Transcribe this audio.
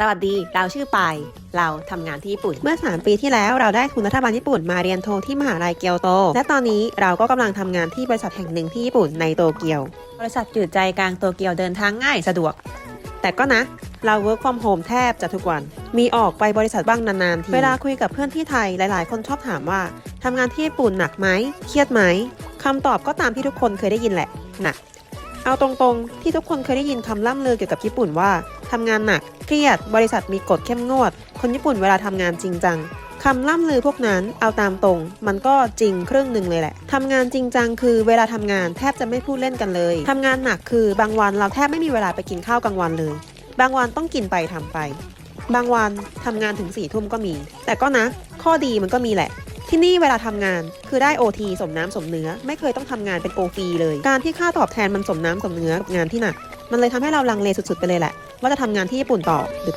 สวัสดี เราชื่อปายเราทำงานที่ญี่ปุ่น เมื่อ 3 ปีที่แล้วเราได้ทุนรัฐบาลญี่ปุ่นมาเรียนโทที่มหาลัยเกียวโต และตอนนี้เราก็กำลังทำงานที่บริษัทแห่งหนึ่งที่ญี่ปุ่นในโตเกียว บริษัทอยู่ใจกลางโตเกียวเดินทางง่ายสะดวก แต่ก็นะ เรา work from home แทบจะทุกวัน มีออกไปบริษัทบ้างนานๆทีเวลาคุยกับเพื่อนที่ไทยหลาย ๆ คนชอบถามว่าทำงานที่ญี่ปุ่นหนักไหมเครียดไหมคำตอบก็ตามที่ทุกคนเคยได้ยินแหละหนัก เอาตรงๆ ที่ทุกคนเคยได้ยินคำล่ำลือเกี่ยวกับญี่ปุ่นว่าทำงานหนักเครียด บริษัทมีกฎเข้มงวด คนญี่ปุ่นเวลาทำงานจริงจังคำล่ำลือพวกนั้นเอาตามตรง มันก็จริงครึ่งหนึ่งเลยแหละทำงานจริงจังคือเวลาทำงานแทบจะไม่พูดเล่นกันเลยทำงานหนักคือบางวันเราแทบไม่มีเวลาไปกินข้าวกลางวันเลย บางวันต้องกินไปทำไป บางวันทำงานถึงสี่ทุ่มก็มี แต่ก็นะ ข้อดีมันก็มีแหละ ที่นี่เวลาทำงานคือได้โอทีสมน้ำสมเนื้อ ไม่เคยต้องทำงานเป็น O ฟรีเลย การที่ค่าตอบแทนมันสมน้ำสมเนื้อกับงานที่หนัก มันเลยทำให้เราลังเลสุดๆไปเลยแหละ ว่าจะทำงานที่ญี่ปุ่นต่อหรือ